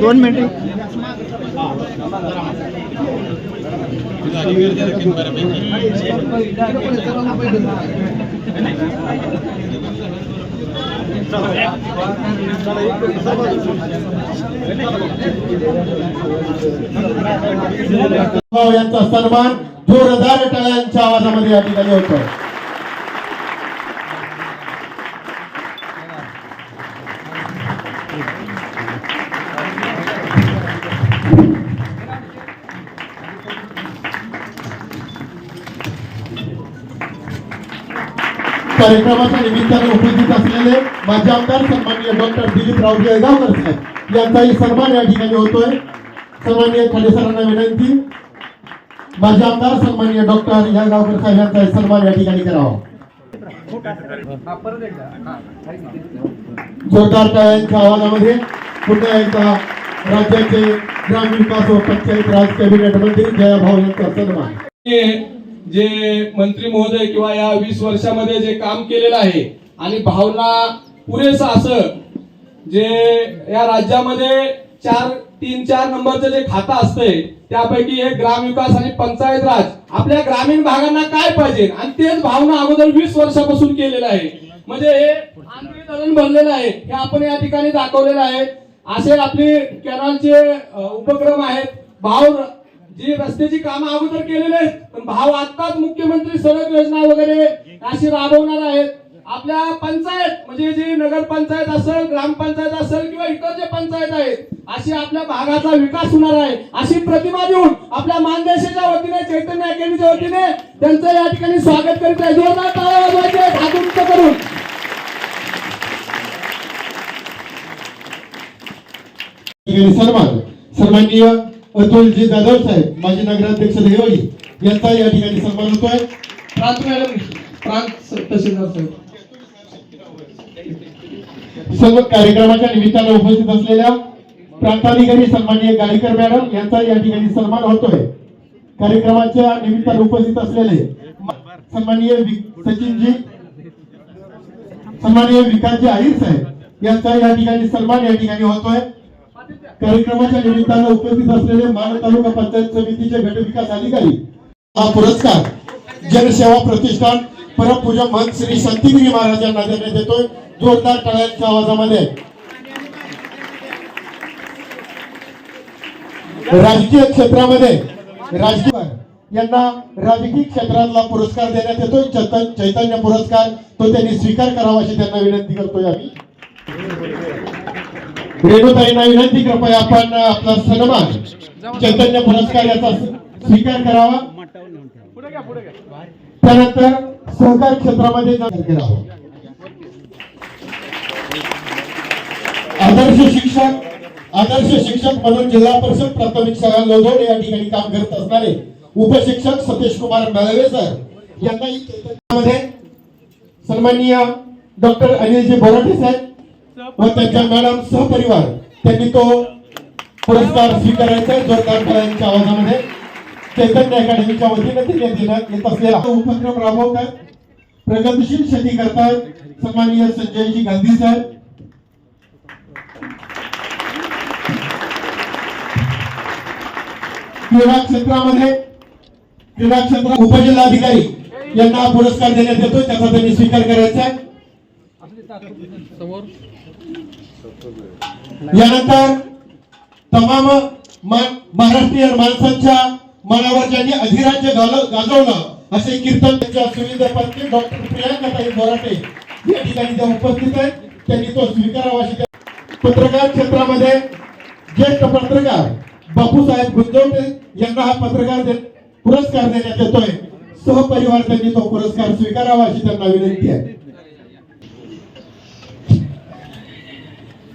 दोन मिनिट. यांचा सन्मान जोरदार टाळ्यांच्या आवाजामध्ये या ठिकाणी होत कार्यक्रमाच्या निमित्ताने उपस्थित असलेले माझे आमदार सन्माननीय डॉक्टर दिलीप राव जळगावकर साहेब यांचाही सन्मान या ठिकाणी होतोय. सन्माननीय खाडे सरांना विनंती. माझे आमदार सन्माननीय डॉक्टर जळगावकर साहेब यांचा सन्मान या ठिकाणी करावा जोरदार टाळ्यांच्या आवाजामध्ये पुन्हा एकदा राज्याचे ग्रामीण विकास व पंचायत राज कॅबिनेट मंत्री जयाभाऊ यांचा सन्मान. जे मंत्री महोदय किंवा या वीस वर्षामध्ये जे काम केलेलं आहे आणि भावना पुरेसं असं जे या राज्यामध्ये चार तीन चार नंबरचं जे खातं असतंय त्यापैकी एक ग्रामविकास आणि पंचायत राज. आपल्या ग्रामीण भागांना काय पाहिजे? आणि तेच भावना अगोदर वीस वर्षापासून केलेलं आहे. म्हणजे हे आंध्री धरण भरलेलं आहे. हे आपण या ठिकाणी दाखवलेलं आहे. असे आपले कॅनलचे उपक्रम आहेत. भाव जी रस्त्याची कामं अगोदर केलेले आहेत पण भाव आत्ताच मुख्यमंत्री सडक योजना वगैरे अशी राबवणार आहेत. आपल्या पंचायत म्हणजे जी नगर पंचायत असेल ग्रामपंचायत असेल किंवा इतर जे पंचायत आहेत अशी आपल्या भागाचा विकास होणार आहे. अशी प्रतिमा देऊन आपल्या मानदेशाच्या वतीने चैतन्य अकॅडमीच्या वतीने त्यांचं या ठिकाणी स्वागत करीत आहे. जोरदार टाळ्या करून. सन्मान सन्माननीय अतुलजी जाधव साहेब माजी नगराध्यक्ष देवळी यांचा या ठिकाणी सन्मान होतोय. प्रांत मॅडम प्रांत तहसीलदार साहेब. सर्व कार्यक्रमाच्या निमित्तानं उपस्थित असलेल्या प्रांताधिकारी सन्माननीय गाडीकर मॅडम यांचा या ठिकाणी सन्मान होतोय. कार्यक्रमाच्या निमित्ताने उपस्थित असलेले सन्माननीय सचिनजी सन्माननीय विकासजी आहिर साहेब यांचा या ठिकाणी सन्मान या ठिकाणी होतोय. कार्यक्रमाच्या निमित्तानं उपस्थित असलेले माण तालुका पंचायत समितीचे गट विकास अधिकारी हा पुरस्कार जनसेवा प्रतिष्ठान परमपूजा महंत श्री शांतिगिरी महाराजांना देण्यात येतोय. जोरदार टाळ्यांच्या आवाजामध्ये. राजकीय क्षेत्रामध्ये राजकीय यांना राजकीय क्षेत्रातला पुरस्कार देण्यात येतो. चैतन- चैतन्य पुरस्कार तो त्यांनी स्वीकार करावा अशी त्यांना विनंती करतोय आम्ही. रेणुताईंना विनंती कृपया आपण आपला सन्मान चैतन्य पुरस्कार याचा स्वीकार करावा. त्यानंतर सहकार क्षेत्रामध्ये आदर्श शिक्षक आदर्श शिक्षक म्हणून जिल्हा परिषद प्राथमिक शाळा लोधोड या ठिकाणी काम करत असणारे उपशिक्षक सतीश कुमार मेळवे सर यांना चैतन्यामध्ये सन्माननीय डॉक्टर अनिलजी बोराटे साहेब व त्यांच्या मॅडम सहपरिवार त्यांनी तो पुरस्कार स्वीकारायचा आहे जोरदार करायच्या आवाजामध्ये. चैतन्य अकॅडमीच्या वतीने देण्यात येण्यात येत असलेला उपक्रम राबवतात प्रगतशील शेती करतात सन्माननीय संजयजी गांधी साहेब क्रीडा क्षेत्रामध्ये क्रीडा क्षेत्र उपजिल्हाधिकारी यांना पुरस्कार देण्यात येतो त्याचा त्यांनी स्वीकार करायचा आहे. यानंतर तमाम महाराष्ट्रीयन माणसांच्या मनावर ज्यांनी अधिराज्य गाजवलं असे कीर्तन त्यांच्या सुविधा पत्नी डॉक्टर प्रियांकाताई बोराटे या ठिकाणी त्या उपस्थित आहेत. त्यांनी तो स्वीकारावा अशी पत्रकार क्षेत्रामध्ये ज्येष्ठ पत्रकार बापूसाहेब गुंजवटे यांना हा पत्रकार पुरस्कार देण्यात येतोय. सहपरिवार त्यांनी तो पुरस्कार स्वीकारावा अशी त्यांना विनंती आहे.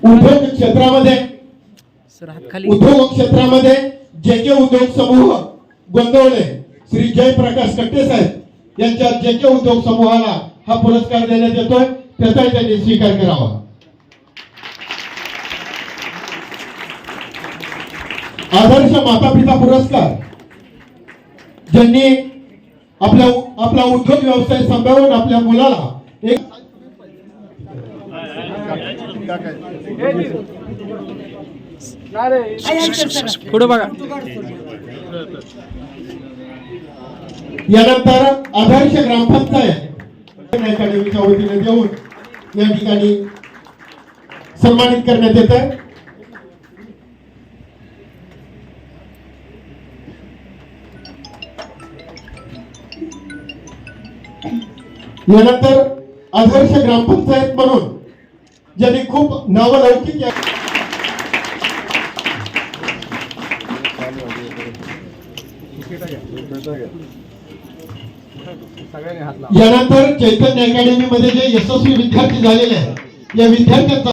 उद्योग क्षेत्रामध्ये उद्योग क्षेत्रामध्ये जे के उद्योग समूह गोंदवले श्री जयप्रकाश कट्टे साहेब यांच्या जे के उद्योग समूहाला हा पुरस्कार देण्यात येतोय त्याचाही त्यांनी स्वीकार करावा. आदर्श माता पिता पुरस्कार. ज्यांनी आपला आपला उद्योग व्यवसाय सांभाळून आपल्या मुलाला एक पुढे बघा. यानंतर आदर्श ग्रामपंचायत. अकॅडमीच्या वतीने देऊन या ठिकाणी सन्मानित करण्यात येत आहे. यानंतर आदर्श ग्रामपंचायत म्हणून ज्यांनी खूप नावलौकिक यानंतर चैतन्य अकॅडमी मध्ये जे यशस्वी विद्यार्थी झालेले आहेत या विद्यार्थ्यांचा